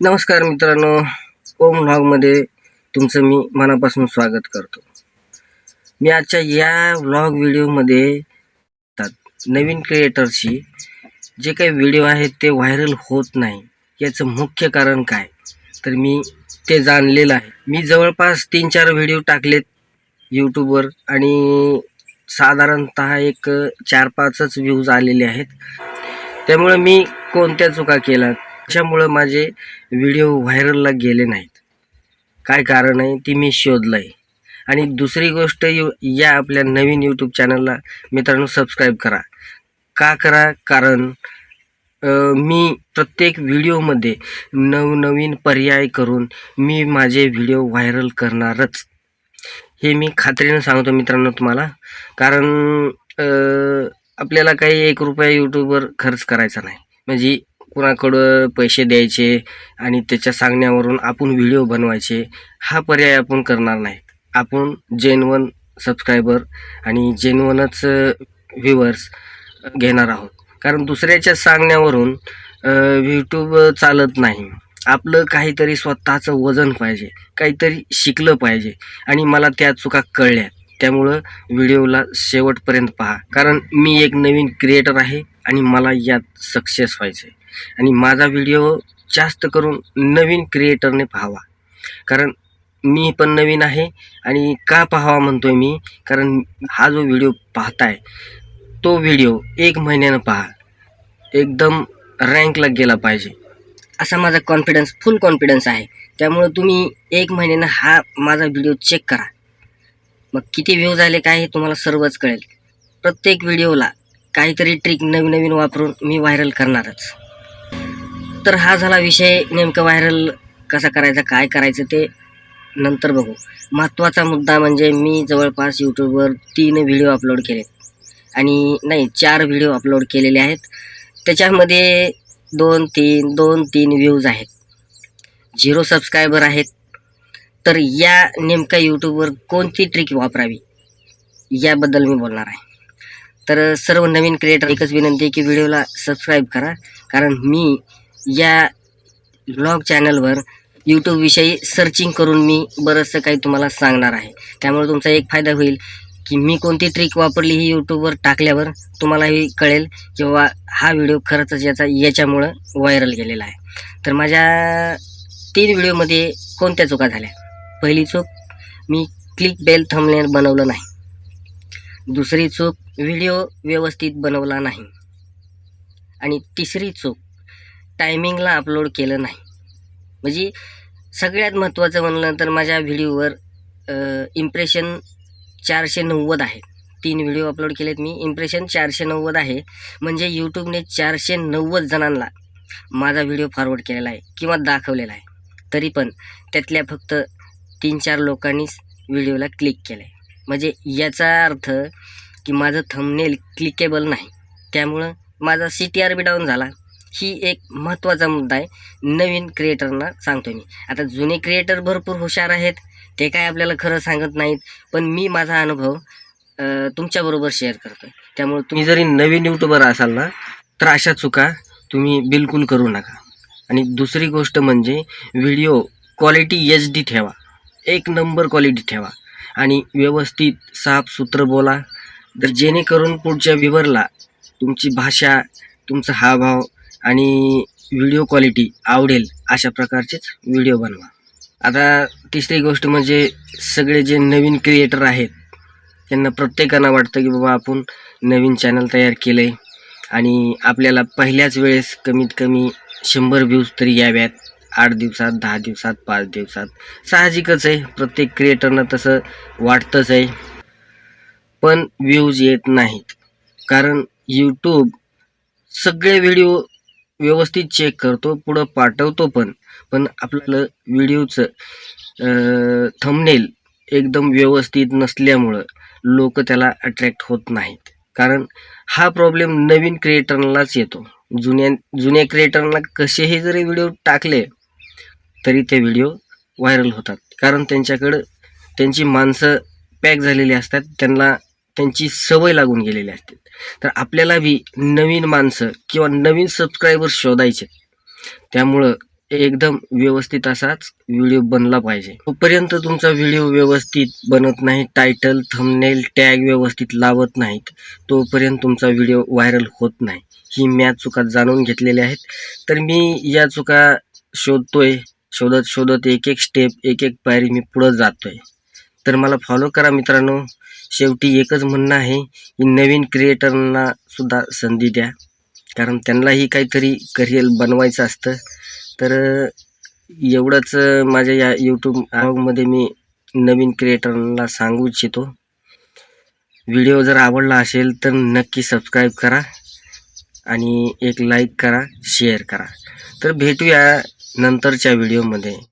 नमस्कार मित्रांनो. ओम व्लॉगमध्ये तुमचं मी मनापासून स्वागत करतो. मी आजच्या या व्लॉग व्हिडिओमध्ये नवीन क्रिएटरची जे काही व्हिडिओ आहेत ते व्हायरल होत नाही. याचं मुख्य कारण काय? तर मी ते जाणलेलं आहे. मी जवळपास तीन चार व्हिडिओ टाकलेत यूट्यूबवर आणि साधारणतः एक चार पाचच व्ह्यूज आलेले आहेत. त्यामुळे मी कोणत्या चुका केल्या त्याच्यामुळं माझे व्हिडिओ व्हायरलला गेले नाहीत. काय कारण आहे ती मी शोधलं आहे आणि दुसरी गोष्ट यू या आपल्या नवीन यूट्यूब चॅनलला मित्रांनो सबस्क्राईब करा. का करा? कारण मी प्रत्येक व्हिडिओमध्ये नवनवीन पर्याय करून मी माझे व्हिडिओ व्हायरल करणारच. हे मी खात्रीनं सांगतो मित्रांनो तुम्हाला. कारण आपल्याला काही एक रुपया यूट्यूबवर खर्च करायचा नाही. म्हणजे कुणाकडं पैसे द्यायचे आणि त्याच्या सांगण्यावरून आपण व्हिडिओ बनवायचे हा पर्याय आपण करणार नाही आपण जेनवन सबस्क्रायबर आणि जेनवनच व्ह्युअर्स घेणार आहोत. कारण दुसऱ्याच्या सांगण्यावरून यूट्यूब चालत नाही. आपलं काहीतरी स्वतःचं वजन पाहिजे काहीतरी शिकलं पाहिजे आणि मला त्या चुका कळल्या. त्यामुळं व्हिडिओला शेवटपर्यंत पहा. कारण मी एक नवीन क्रिएटर आहे आणि मला यात सक्सेस व्हायचं आहे आणि माझा व्हिडिओ जास्त करून नवीन क्रिएटरने पाहावा. कारण मी पण नवीन आहे आणि का पाहावा म्हणतोय मी? कारण हा जो व्हिडिओ पाहताय तो व्हिडिओ एक महिन्यानं पहा. एकदम रँकला गेला पाहिजे. असा माझा कॉन्फिडन्स फुल कॉन्फिडन्स आहे. त्यामुळं तुम्ही एक महिन्यानं हा माझा व्हिडिओ चेक करा. मग किती व्ह्यू झाले काय हे तुम्हाला सर्वच कळेल. प्रत्येक व्हिडिओला काहीतरी ट्रिक नवीन नवीन वापरून मी व्हायरल करणारच. तर हा झाला विषय नेमकं व्हायरल कसा करायचा काय करायचं ते नंतर बघू. महत्त्वाचा मुद्दा म्हणजे मी जवळपास यूट्यूबवर तीन व्हिडिओ अपलोड केले आणि नाही चार व्हिडिओ अपलोड केलेले आहेत. त्याच्यामध्ये दोन तीन दोन तीन व्ह्यूज आहेत. झिरो सबस्क्रायबर आहेत. तर या नेमक्या यूट्यूबवर कोणती ट्रिक वापरावी? याबद्दल मी बोलणार आहे. तर सर्व नवीन क्रिएटर एकच विनंती आहे की व्हिडिओला सबस्क्राईब करा. कारण मी या ब्लॉग चॅनलवर यूट्यूबविषयी सर्चिंग करून मी बरंचसं काही तुम्हाला सांगणार आहे. त्यामुळे तुमचा एक फायदा होईल की मी कोणती ट्रिक वापरली ही यूट्यूबवर टाकल्यावर तुम्हालाही कळेल किंवा हा व्हिडिओ खरंच याचा याच्यामुळं व्हायरल गेलेला आहे. तर माझ्या तीन व्हिडिओमध्ये कोणत्या चुका झाल्या? पहिली चूक मी क्लिक बेल थंबनेल बनवलं नाही. दुसरी चूक व्हिडिओ व्यवस्थित बनवला नाही. आणि तिसरी चूक टायमिंगला अपलोड केलं नाही. म्हणजे सगळ्यात महत्त्वाचं म्हणलं तर माझ्या व्हिडिओवर इम्प्रेशन चारशे नव्वद आहे. तीन व्हिडिओ अपलोड केलेत मी. इम्प्रेशन चारशे नव्वद आहे. म्हणजे यूट्यूबने चारशे नव्वद जणांना माझा व्हिडिओ फॉरवर्ड केलेला आहे किंवा दाखवलेला आहे. तरी पण त्यातल्या फक्त तीन चार लोकांनीच व्हिडिओला क्लिक केलं आहे म्हणजे याचा अर्थ की माझं थंबनेल क्लिकेबल नाही. त्यामुळं माझा C T R B down झाला. ही एक महत्त्वाचा मुद्दा आहे. नवीन क्रिएटरना सांगतो मी. आता जुने क्रिएटर भरपूर हुशार आहेत. ते काय आपल्याला खरं सांगत नाहीत. पण मी माझा अनुभव तुमच्याबरोबर शेअर करतो त्यामुळे तुम्ही जरी नवीन यूट्यूबर असाल ना तर अशा चुका तुम्ही बिलकुल करू नका. आणि दुसरी गोष्ट म्हणजे व्हिडिओ क्वालिटी एच डी ठेवा. एक नंबर क्वालिटी ठेवा. आणि व्यवस्थित साफसूत्र बोला. तर जेणेकरून पुढच्या व्ह्युअरला तुमची भाषा तुमचा हावभाव आणि व्हिडिओ क्वालिटी आवडेल अशा प्रकारचेच व्हिडिओ बनवा. आता तिसरी गोष्ट म्हणजे सगळे जे नवीन क्रिएटर आहेत त्यांना प्रत्येकांना वाटतं की बाबा आपण नवीन चॅनल तयार केलं आहे आणि आपल्याला पहिल्याच वेळेस कमीत कमी शंभर व्ह्यूज तरी याव्यात. आठ दिवसात दहा दिवसात पाच दिवसात. साहजिकच आहे. प्रत्येक क्रिएटरनं तसं वाटतंच आहे. पण व्ह्यूज येत नाहीत. कारण यूट्यूब सगळे व्हिडिओ व्यवस्थित चेक करतो पुढं पाठवतो पण. पण आपल्याला व्हिडिओचं थंबनेल एकदम व्यवस्थित नसल्यामुळं लोक त्याला अट्रॅक्ट होत नाहीत. कारण हा प्रॉब्लेम नवीन क्रिएटरलाच येतो. जुन्या जुन्या क्रिएटरला कसेही जरी व्हिडिओ टाकले तरी ते व्हिडिओ व्हायरल होतात. कारण त्यांच्याकडं त्यांची माणसं पॅक झालेली असतात त्यांना त्यांची सवय लागून गेलेली असते. तर आपल्याला बी नवीन माणसं किंवा नवीन सबस्क्रायबर शोधायचे त्यामुळं एकदम व्यवस्थित असाच व्हिडिओ बनला पाहिजे. तोपर्यंत तुमचा व्हिडिओ व्यवस्थित बनत नाही टायटल थंबनेल टॅग व्यवस्थित लावत नाहीत तोपर्यंत तुमचा व्हिडिओ व्हायरल होत नाही. ही म्या चुका जाणून घेतलेल्या आहेत. तर मी या चुका शोधतोय शोधत शोधत एक एक स्टेप एक एक पायरी मी पुढं जातोय. तर मला फॉलो करा मित्रांनो. शेवटी एकच म्हणणं आहे की नवीन क्रिएटरना सुद्धा संधी द्या. कारण त्यांनाही काहीतरी करिअर बनवायचं असतं. तर एवढंच माझ्या या यूट्यूबमध्ये मी नवीन क्रिएटरला सांगू इच्छितो. व्हिडिओ जर आवडला असेल तर नक्की सबस्क्राईब करा आणि एक लाईक करा शेअर करा. तर भेटूया नंतरच्या व्हिडिओमध्ये